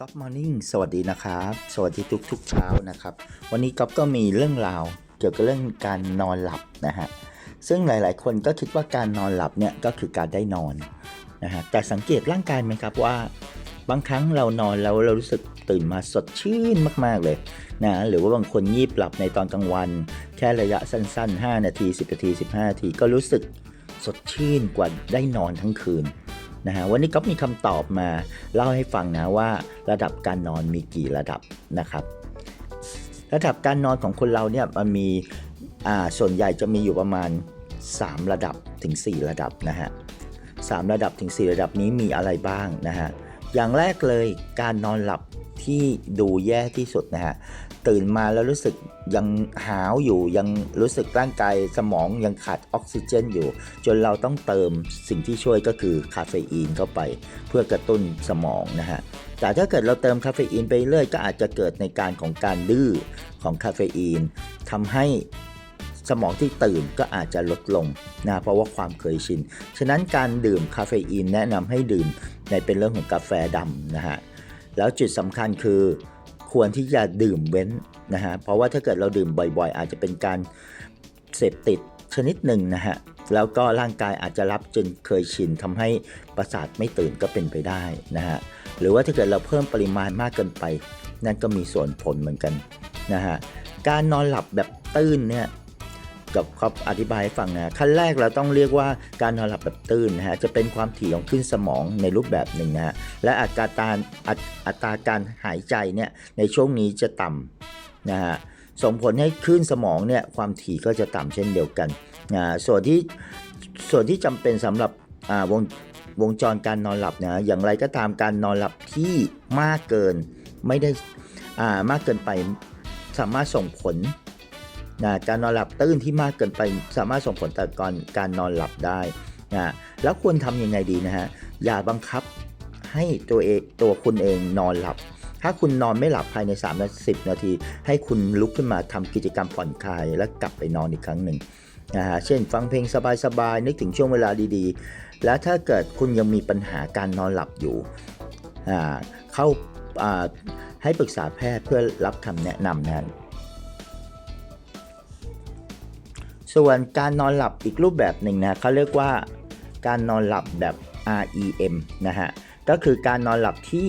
ก๊อฟมอร์นิ่งสวัสดีนะครับ สวัสดีทุกทุกๆเช้านะครับ วันนี้ก๊อฟก็มีเรื่องราวเกี่ยวกับเรื่องการนอนหลับนะฮะ ซึ่งหลาย ๆ คนก็คิดว่าการนอนหลับเนี่ยก็คือการได้นอนนะฮะ แต่สังเกตร่างกายไหมครับว่า บางครั้งเรานอนแล้วเรารู้สึกตื่นมาสดชื่นมาก ๆ เลยนะ หรือว่าบางคนงีบหลับในตอนกลางวัน แค่ระยะสั้น ๆ 5 นาที 10 นาที 15 นาทีก็รู้สึกสดชื่นกว่าได้นอนทั้งคืน นะฮะวันนี้ก็มีคำตอบมาเล่าให้ฟังนะว่าระดับการนอนมีกี่ระดับนะครับ ระดับการนอนของคนเราเนี่ยมันมีอ่าส่วนใหญ่จะมีอยู่ประมาณ 3 ระดับถึง 4 ระดับนะฮะสามระดับถึง 4 ระดับนี้มีอะไรบ้างนะฮะอย่างแรกเลยการนอนหลับที่ดูแย่ที่สุดนะฮะตื่นมาแล้วรู้สึก ยังหาวอยู่ยังรู้สึกร่างกายสมองยังขาดออกซิเจนอยู่ จนเราต้องเติมสิ่งที่ช่วยก็คือคาเฟอีนเข้าไป เพื่อกระตุ้นสมองนะฮะแต่ถ้าเกิดเราเติมคาเฟอีนไปเรื่อยก็อาจจะเกิดในการของการดื้อของคาเฟอีนทำให้สมองที่ตื่นก็อาจจะลดลงนะเพราะว่าความเคยชิน ฉะนั้นการดื่มคาเฟอีนแนะนำให้ดื่มในเป็นเรื่องของกาแฟดำนะฮะแล้วจุดสำคัญคือ ควรที่จะดื่มเว้นนะฮะเพราะว่าถ้าเกิดเราดื่มบ่อยๆ อาจจะเป็นการเสพติดชนิดหนึ่งนะฮะแล้วก็ร่างกายอาจจะรับจนเคยชินทำให้ประสาทไม่ตื่นก็เป็นไปได้นะฮะหรือว่าถ้าเกิดเราเพิ่มปริมาณมากเกินไป นั่นก็มีส่วนผลเหมือนกันนะฮะการนอนหลับแบบตื้นเนี่ย กับครับอธิบายให้ฟังนะขั้นแรกเราต้องเรียกว่าการนอนหลับแบบตื้นนะฮะจะเป็นความถี่ของคลื่นสมองในรูปแบบหนึ่งนะฮะและอัตราการอัตอัตราการหายใจเนี่ยในช่วงนี้จะต่ำนะฮะส่งผลให้คลื่นสมองเนี่ยความถี่ก็จะต่ำเช่นเดียวกันนะส่วนที่ส่วนที่จำเป็นสำหรับอ่าวงวงจรการนอนหลับนะอย่างไรก็ตามการนอนหลับที่มากเกินไม่ได้อ่ามากเกินไปสามารถส่งผล นะการนอนหลับตื้นที่มากเกินไปสามารถส่งผลต่อการการนอนหลับได้นะแล้วควรทำยังไงดีนะฮะอย่าบังคับให้ตัวเองตัวคุณเองนอนหลับ ถ้าคุณนอนไม่หลับภายใน3นาที10 นาที ให้คุณลุกขึ้นมาทำกิจกรรมผ่อนคลายแล้วกลับไปนอนอีกครั้งหนึ่งนะฮะเช่น ฟังเพลงสบายๆนึกถึงช่วงเวลาดีๆ แล้วถ้าเกิดคุณยังมีปัญหาการนอนหลับอยู่อ่าเข้าอ่าให้ปรึกษาแพทย์เพื่อรับคำแนะนำนะ ส่วนการนอนหลับอีกรูปแบบหนึ่งนะเขาเรียกว่าการนอนหลับแบบ REM นะฮะ ก็คือการนอนหลับที่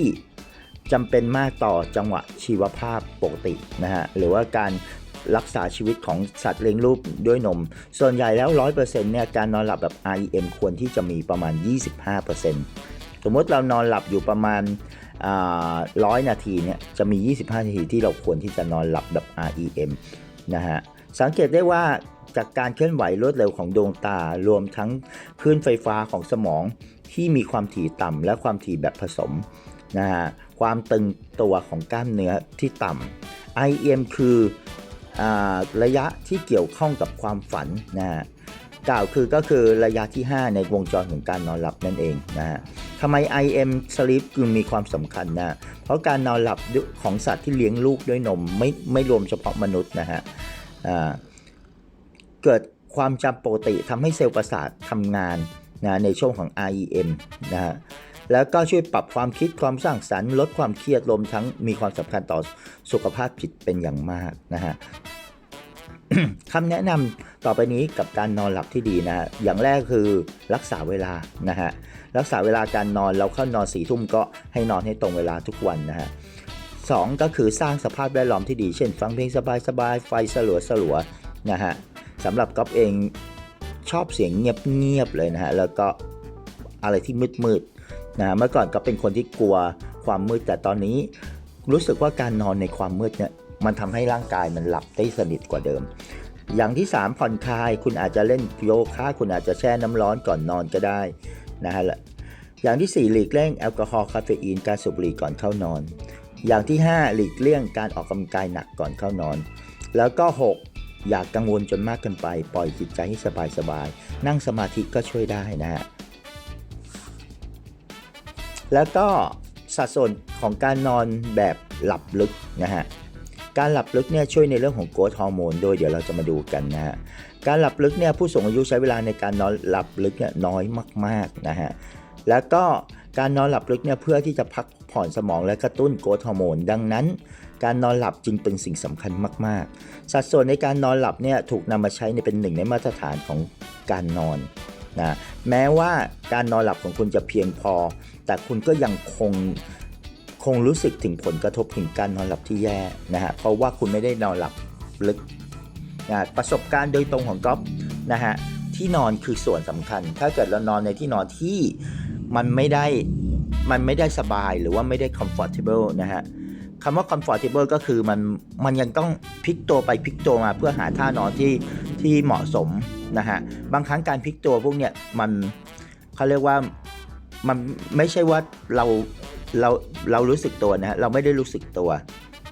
จำเป็นมากต่อจังหวะชีวภาพปกตินะฮะ หรือว่าการรักษาชีวิตของสัตว์เลี้ยงลูกด้วยนม ส่วนใหญ่แล้ว 100%เนี่ยการนอนหลับแบบ REM ควรที่จะมีประมาณ 25%สมมติเรานอนหลับอยู่ประมาณร้อยนาทีเนี่ยจะมี 25 นาทีที่เราควรที่จะนอนหลับแบบ REM นะฮะ สังเกตได้ว่า จากการเคลื่อนไหวรวดเร็วของดวงตารวมทั้งคลื่นไฟฟ้าของสมองที่มีความถี่ต่ำและความถี่แบบผสมนะฮะความตึงตัวของกล้ามเนื้อที่ต่ำ IEM คืออระยะที่เกี่ยวข้องกับความฝันนะฮะกล่าวคือก็คือระยะที่ 5 ในวงจรของการนอนหลับนั่นเองนะฮะทำไม IM sleep จึงมีความสำคัญนะ เพราะการนอนหลับของสัตว์ที่เลี้ยงลูกด้วยนมไม่ไม่รวมเฉพาะมนุษย์นะฮะอ่า เกิดความจำปกติทำให้เซลล์ประสาททำงานนะในช่วงของ REM นะฮะแล้วก็ช่วยปรับความคิดความสร้างสรรค์ลดความเครียดรวมทั้งมีความสำคัญต่อสุขภาพจิตเป็นอย่างมากนะฮะคำแนะนำต่อไปนี้กับการนอนหลับที่ดีนะฮะอย่างแรกคือรักษาเวลานะฮะรักษาเวลาการนอนเราเข้านอนสี่ทุ่มก็ให้นอนให้ตรงเวลาทุกวันนะฮะสองก็คือสร้างสภาพแวดล้อมที่ดี เช่น ฟังเพลงสบายๆไฟสลัวสลัวๆนะฮะ สำหรับก๊อฟเองชอบเสียงเงียบๆเลยนะฮะ แล้วก็อะไรที่มืดๆนะเมื่อก่อนก็เป็นคนที่กลัวความมืดแต่ตอนนี้รู้สึกว่าการนอนในความมืดเนี่ยมันทำให้ร่างกายมันหลับได้สนิทกว่าเดิม อย่างที่ 3 ผ่อนคลายคุณอาจจะเล่นโยคะคุณอาจจะแช่น้ำร้อนก่อนนอนก็ได้นะฮะอย่างที่4หลีกเลี่ยงแอลกอฮอล์คาเฟอีนการสูบบุหรี่ก่อนเข้านอน อย่างที่ 5 หลีกเลี่ยงการออกกำลังกายหนักก่อนเข้านอน แล้วก็ 6 อย่ากกังวลจนมากเกินไป ปล่อยจิตใจให้สบายๆ นั่งสมาธิก็ช่วยได้นะฮะ แล้วก็สัดส่วนของการนอนแบบหลับลึกนะฮะ การหลับลึกเนี่ยช่วยในเรื่องของโกรทฮอร์โมนโดยเดี๋ยวเราจะมาดูกันนะฮะ การหลับลึกเนี่ยผู้สูงอายุใช้เวลาในการนอนหลับลึกเนี่ยน้อยมากๆนะฮะ แล้วก็การนอนหลับลึกเนี่ยเพื่อที่จะพักผ่อนสมองและกระตุ้นโกรทฮอร์โมนดังนั้น การนอนหลับจึงเป็นสิ่งสำคัญมาก ๆ สัดส่วนในการนอนหลับเนี่ยถูกนำมาใช้ในเป็นหนึ่งในมาตรฐานของการนอนนะแม้ว่าการนอนหลับของคุณจะเพียงพอ แต่คุณก็ยังคงคงรู้สึกถึงผลกระทบถึงการนอนหลับที่แย่นะฮะเพราะว่าคุณไม่ได้นอนหลับลึกนะประสบการณ์โดยตรงของก๊อฟนะฮะที่นอนคือส่วนสำคัญ ถ้าเกิดเรานอนในที่นอนที่มันไม่ได้มันไม่ได้สบายหรือว่าไม่ได้ comfortable นะฮะ คำว่า comfortable ก็คือมันมันยังต้องพลิกตัวไปพลิกตัวมาเพื่อหาท่านอนที่ที่เหมาะสมนะฮะบางครั้งการพลิกตัวพวกเนี้ยมันเขาเรียกว่ามันไม่ใช่ว่าเราเราเรารู้สึกตัวนะฮะเราไม่ได้รู้สึกตัว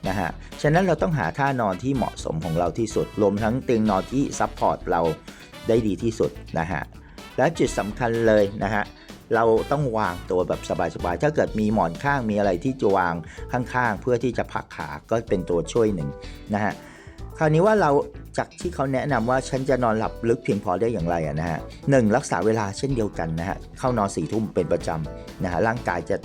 นะฮะฉะนั้นเราต้องหาท่านอนที่เหมาะสมของเราที่สุดรวมทั้งเตียงนอนที่ซัพพอร์ตเราได้ดีที่สุดนะฮะและจุดสำคัญเลยนะฮะ เราต้องวางตัวแบบสบายๆ ถ้าเกิดมีหมอนข้างมีอะไรที่จะวางข้างๆ เพื่อที่จะพักขาก็เป็นตัวช่วยหนึ่งนะฮะคราวนี้ว่าเราจากที่เขาแนะนำว่าฉันจะนอนหลับลึกเพียงพอได้อย่างไรอะนะฮะหนึ่งรักษาเวลาเช่นเดียวกันนะฮะเข้านอนสี่ทุ่มเป็นประจำนะฮะร่างกายจะ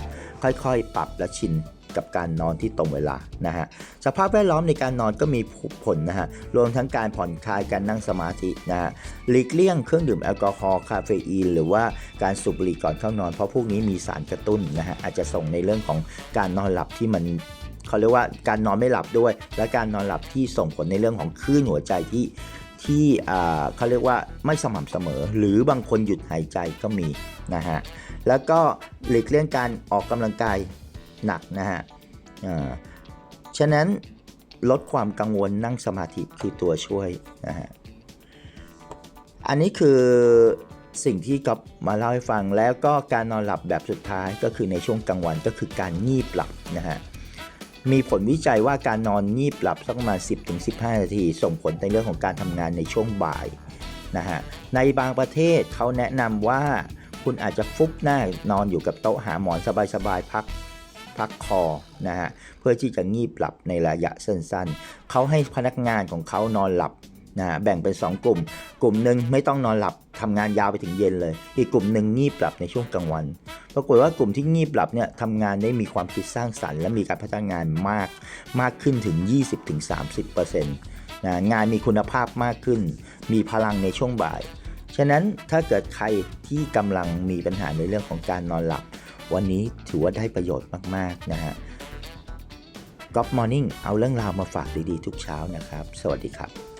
ค่อยๆ ปรับและชิน กับการนอนที่ตรงเวลานะฮะสภาพแวดล้อมในการนอนก็มีผลนะฮะรวมทั้งการผ่อนคลายการนั่งสมาธินะฮะหลีกเลี่ยงเครื่องดื่มแอลกอฮอล์คาเฟอีนหรือว่าการสูบบุหรี่ก่อนเข้านอน เพราะพวกนี้มีสารกระตุ้นนะฮะอาจจะส่งในเรื่องของการนอนหลับที่มันเขาเรียกว่าการนอนไม่หลับด้วย และการนอนหลับที่ส่งผลในเรื่องของคลื่นหัวใจที่ที่เขาเรียกว่าไม่สม่ำเสมอ หรือบางคนหยุดหายใจก็มีนะฮะแล้วก็หลีกเลี่ยงการออกกำลังกาย หนักนะฮะอ่าฉะนั้นลดความกังวลนั่งสมาธิคือตัวช่วยนะฮะอันนี้คือสิ่งที่ก๊อฟมาเล่าให้ฟังแล้วก็การนอนหลับแบบสุดท้ายก็คือในช่วงกลางวันก็คือการงีบหลับนะฮะมีผลวิจัยว่าการนอนงีบหลับสักประมาณ 10-15 นาที ส่งผลในเรื่องของการทำงานในช่วงบ่ายนะฮะในบางประเทศเขาแนะนำว่าคุณอาจจะฟุบหน้านอนอยู่กับโต๊ะหาหมอนสบายๆพัก พักคอนะฮะเพื่อที่จะงีบหลับในระยะสั้นๆ เขาให้พนักงานของเขานอนหลับนะแบ่งเป็น 2 กลุ่ม กลุ่มหนึ่งไม่ต้องนอนหลับทำงานยาวไปถึงเย็นเลย อีกกลุ่มหนึ่งงีบหลับในช่วงกลางวัน ปรากฏว่ากลุ่มที่งีบหลับเนี่ยทำงานได้มีความคิดสร้างสรรค์และมีการพัฒนางานมากมากขึ้นถึง 20-30%นะงานมีคุณภาพมากขึ้น มีพลังในช่วงบ่าย ฉะนั้นถ้าเกิดใครที่กำลังมีปัญหาในเรื่องของการนอนหลับ วันนี้ถือว่าได้ประโยชน์มาก ๆ นะฮะก๊อฟมอร์นิ่งเอาเรื่องราวมาฝากดี ๆ ทุกเช้านะครับ สวัสดีครับ